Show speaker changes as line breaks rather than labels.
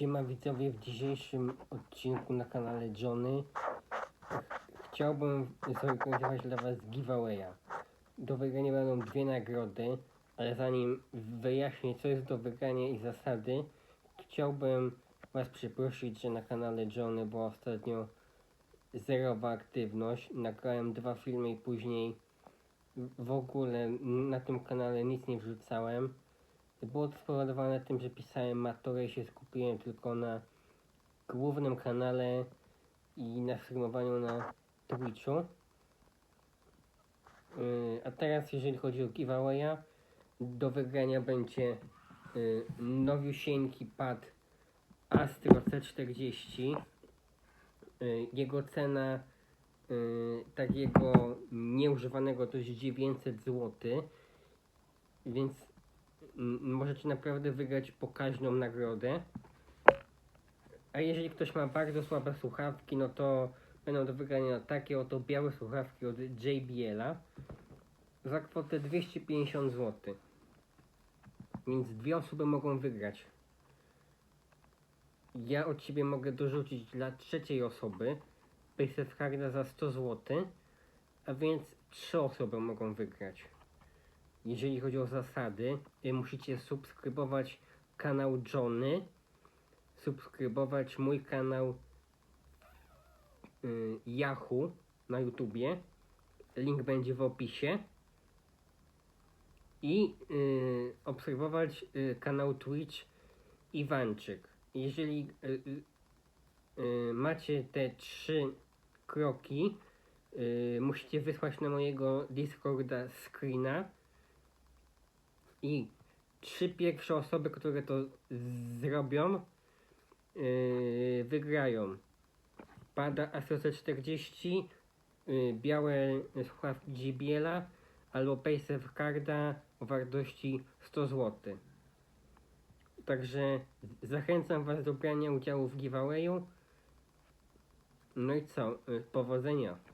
Siema widzowie, w dzisiejszym odcinku na kanale Johnny chciałbym zorganizować dla Was giveawaya. Do wygrania będą dwie nagrody, ale zanim wyjaśnię co jest do wygrania i zasady, chciałbym Was przeprosić, że na kanale Johnny była ostatnio zerowa aktywność. Nagrałem dwa filmy i później w ogóle na tym kanale nic nie wrzucałem. Było to spowodowane tym, że pisałem maturę i się skupiłem tylko na głównym kanale i na streamowaniu na Twitchu. Yy, a teraz jeżeli chodzi o giveawaya, do wygrania będzie yy, nowiusieńki pad Astro C40. Yy, jego cena takiego nieużywanego to jest 900 zł. Więc możecie naprawdę wygrać pokaźną nagrodę. A jeżeli ktoś ma bardzo słabe słuchawki, no to będą do wygrania takie oto białe słuchawki od JBL-a za kwotę 250 zł. Więc dwie osoby mogą wygrać. Ja od siebie mogę dorzucić dla trzeciej osoby Paysafe Carda za 100 zł, a więc trzy osoby mogą wygrać. Jeżeli chodzi o zasady, y, musicie subskrybować kanał Johnny, subskrybować mój kanał y, Yahoo na YouTubie. Link będzie w opisie. I y, obserwować y, kanał Twitch Iwanczyk. Jeżeli y, y, y, macie te trzy kroki, y, musicie wysłać na mojego Discorda screena i trzy pierwsze osoby, które to zrobią, yy, wygrają. Pada ASOC 40, yy, białe słuchawki JBL-a albo Paysafe Carda o wartości 100 zł. Także zachęcam Was do brania udziału w giveawayu. No i co? Yy, powodzenia.